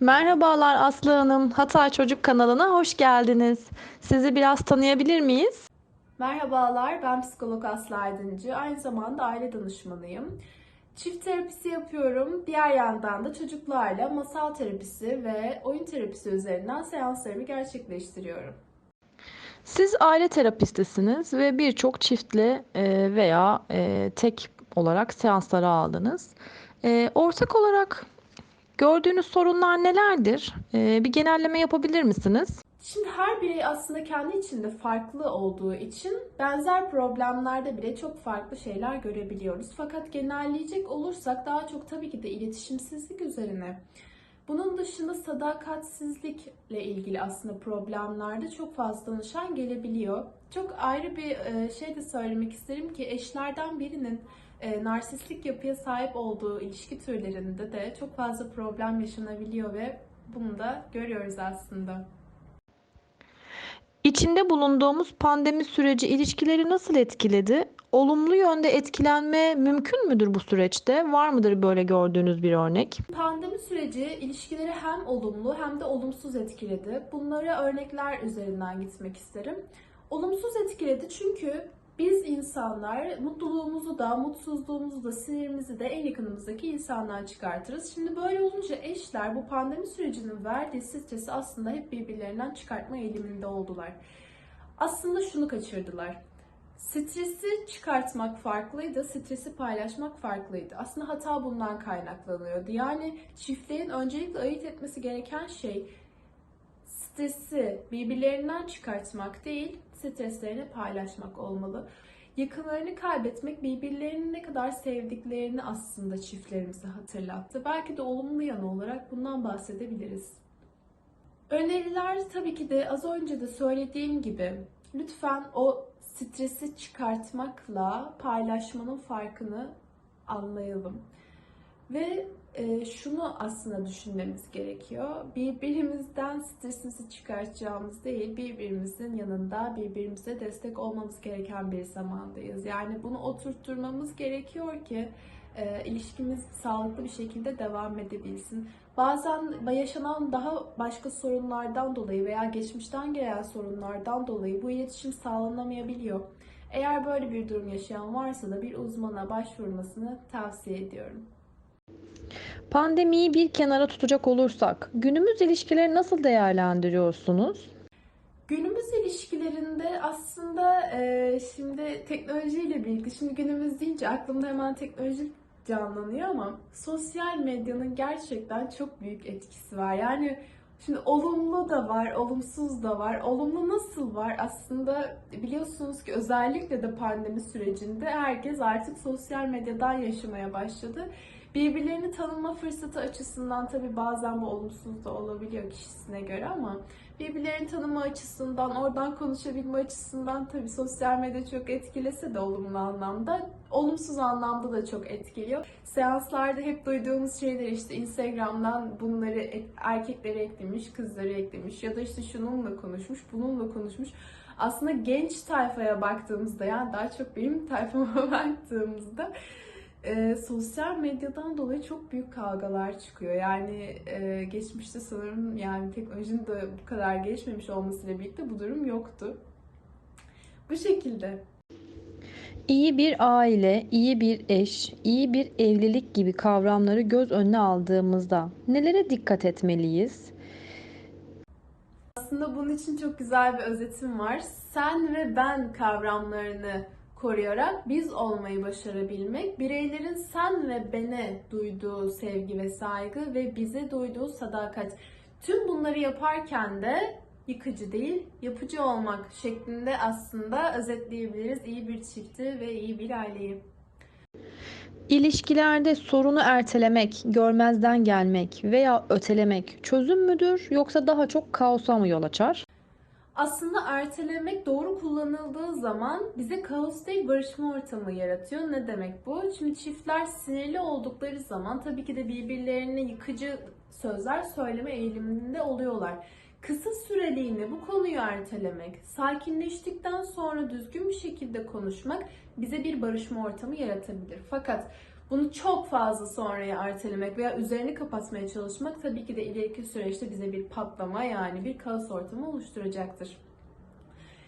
Merhabalar Aslı Hanım, Hatay Çocuk kanalına hoş geldiniz. Sizi biraz tanıyabilir miyiz? Merhabalar, ben psikolog Aslı Aydıncı. Aynı zamanda aile danışmanıyım. Çift terapisi yapıyorum. Diğer yandan da çocuklarla masal terapisi ve oyun terapisi üzerinden seanslarımı gerçekleştiriyorum. Siz aile terapistisiniz ve birçok çiftle e, veya e, tek olarak seanslara aldınız. E, Ortak olarak gördüğünüz sorunlar nelerdir? E, Bir genelleme yapabilir misiniz? Şimdi her birey aslında kendi içinde farklı olduğu için benzer problemlerde bile çok farklı şeyler görebiliyoruz. Fakat genelleyecek olursak daha çok tabii ki de iletişimsizlik üzerine. Bunun dışında sadakatsizlikle ilgili aslında problemlerde çok fazla danışan gelebiliyor. Çok ayrı bir e, şey de söylemek isterim ki eşlerden birinin e, narsistik yapıya sahip olduğu ilişki türlerinde de çok fazla problem yaşanabiliyor ve bunu da görüyoruz aslında. İçinde bulunduğumuz pandemi süreci ilişkileri nasıl etkiledi? Olumlu yönde etkilenme mümkün müdür bu süreçte? Var mıdır böyle gördüğünüz bir örnek? Pandemi süreci ilişkileri hem olumlu hem de olumsuz etkiledi. Bunlara örnekler üzerinden gitmek isterim. Olumsuz etkiledi çünkü biz insanlar mutluluğumuzu da, mutsuzluğumuzu da, sinirimizi de en yakınımızdaki insandan çıkartırız. Şimdi böyle olunca eşler bu pandemi sürecinin verdiği stresi aslında hep birbirlerinden çıkartma eğiliminde oldular. Aslında şunu kaçırdılar. Stresi çıkartmak farklıydı, stresi paylaşmak farklıydı. Aslında hata bundan kaynaklanıyordu. Yani çiftlerin öncelikle ayırt etmesi gereken şey stresi birbirlerinden çıkartmak değil, streslerini paylaşmak olmalı. Yakınlarını kaybetmek birbirlerini ne kadar sevdiklerini aslında çiftlerimize hatırlattı. Belki de olumlu yanı olarak bundan bahsedebiliriz. Öneriler tabii ki de az önce de söylediğim gibi lütfen o stresi çıkartmakla paylaşmanın farkını anlayalım. Ve e, şunu aslında düşünmemiz gerekiyor. Birbirimizden stresimizi çıkartacağımız değil, birbirimizin yanında birbirimize destek olmamız gereken bir zamandayız. Yani bunu oturtturmamız gerekiyor ki e, ilişkimiz sağlıklı bir şekilde devam edebilsin. Bazen yaşanan daha başka sorunlardan dolayı veya geçmişten gelen sorunlardan dolayı bu iletişim sağlanamayabiliyor. Eğer böyle bir durum yaşayan varsa da bir uzmana başvurmasını tavsiye ediyorum. Pandemiyi bir kenara tutacak olursak günümüz ilişkileri nasıl değerlendiriyorsunuz? Günümüz ilişkilerinde aslında e, şimdi teknolojiyle birlikte, şimdi günümüz deyince aklımda hemen teknoloji canlanıyor ama sosyal medyanın gerçekten çok büyük etkisi var. Yani şimdi olumlu da var, olumsuz da var. Olumlu nasıl var? Aslında biliyorsunuz ki özellikle de pandemi sürecinde herkes artık sosyal medyadan yaşamaya başladı. Birbirlerini tanıma fırsatı açısından tabii bazen bu olumsuz da olabiliyor kişisine göre ama birbirlerini tanıma açısından, oradan konuşabilme açısından tabii sosyal medya çok etkilese de olumlu anlamda, olumsuz anlamda da çok etkiliyor. Seanslarda hep duyduğumuz şeyler işte Instagram'dan bunları e- erkekleri eklemiş, kızları eklemiş ya da işte şununla konuşmuş, bununla konuşmuş. Aslında genç tayfaya baktığımızda yani daha çok benim tayfama baktığımızda e, sosyal medyadan dolayı çok büyük kavgalar çıkıyor. Yani e, geçmişte sanırım yani teknolojinin de bu kadar gelişmemiş olmasıyla birlikte bu durum yoktu. Bu şekilde. İyi bir aile, iyi bir eş, iyi bir evlilik gibi kavramları göz önüne aldığımızda nelere dikkat etmeliyiz? Aslında bunun için çok güzel bir özetim var. Sen ve ben kavramlarını koruyarak biz olmayı başarabilmek, bireylerin sen ve bene duyduğu sevgi ve saygı ve bize duyduğu sadakat. Tüm bunları yaparken de yıkıcı değil, yapıcı olmak şeklinde aslında özetleyebiliriz iyi bir çifti ve iyi bir aileyi. İlişkilerde sorunu ertelemek, görmezden gelmek veya ötelemek çözüm müdür yoksa daha çok kaosa mı yol açar? Aslında ertelemek doğru kullanıldığı zaman bize kaos değil barışma ortamı yaratıyor. Ne demek bu? Şimdi çiftler sinirli oldukları zaman tabii ki de birbirlerine yıkıcı sözler söyleme eğiliminde oluyorlar. Kısa süreliğine bu konuyu ertelemek, sakinleştikten sonra düzgün bir şekilde konuşmak bize bir barışma ortamı yaratabilir. Fakat Bunu çok fazla sonraya ertelemek veya üzerini kapatmaya çalışmak tabii ki de ileriki süreçte bize bir patlama yani bir kaos ortamı oluşturacaktır.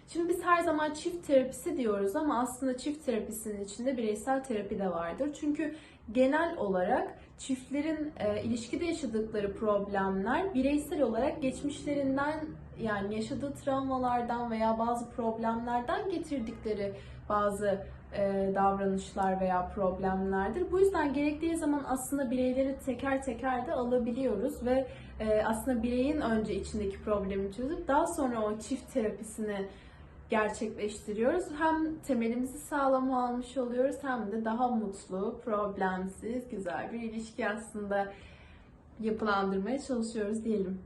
Şimdi biz her zaman çift terapisi diyoruz ama aslında çift terapisinin içinde bireysel terapi de vardır. Çünkü genel olarak çiftlerin e, ilişkide yaşadıkları problemler bireysel olarak geçmişlerinden yani yaşadığı travmalardan veya bazı problemlerden getirdikleri bazı e, davranışlar veya problemlerdir. Bu yüzden gerektiği zaman aslında bireyleri teker teker de alabiliyoruz ve e, aslında bireyin önce içindeki problemi çözüp daha sonra o çift terapisini gerçekleştiriyoruz. Hem temelimizi sağlam almış oluyoruz hem de daha mutlu, problemsiz, güzel bir ilişki aslında yapılandırmaya çalışıyoruz diyelim.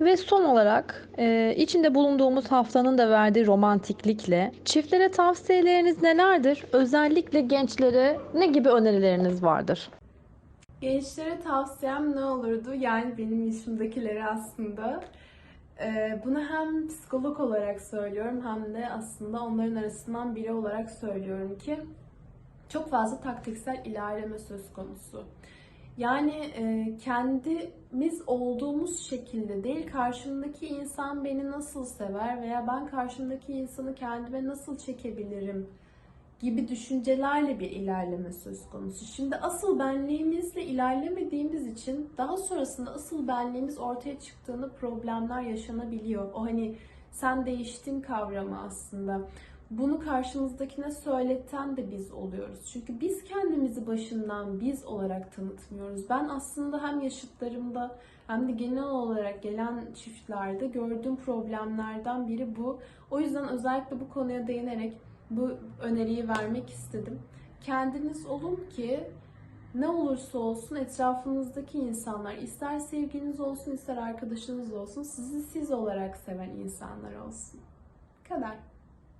Ve son olarak e, içinde bulunduğumuz haftanın da verdiği romantiklikle çiftlere tavsiyeleriniz nelerdir? Özellikle gençlere ne gibi önerileriniz vardır? Gençlere tavsiyem ne olurdu? Yani benim yaşımdakilere aslında. Ee, bunu hem psikolog olarak söylüyorum hem de aslında onların arasından biri olarak söylüyorum ki çok fazla taktiksel ilerleme söz konusu. Yani e, kendimiz olduğumuz şekilde değil, karşımdaki insan beni nasıl sever veya ben karşımdaki insanı kendime nasıl çekebilirim gibi düşüncelerle bir ilerleme söz konusu. Şimdi asıl benliğimizle ilerlemediğimiz için daha sonrasında asıl benliğimiz ortaya çıktığında problemler yaşanabiliyor. O hani sen değiştin kavramı aslında. Bunu karşımızdakine söyleten de biz oluyoruz. Çünkü biz kendimizi başından biz olarak tanıtmıyoruz. Ben aslında hem yaşıtlarımda hem de genel olarak gelen çiftlerde gördüğüm problemlerden biri bu. O yüzden özellikle bu konuya değinerek bu öneriyi vermek istedim. Kendiniz olun ki ne olursa olsun etrafınızdaki insanlar ister sevginiz olsun ister arkadaşınız olsun sizi siz olarak seven insanlar olsun. Bu kadar.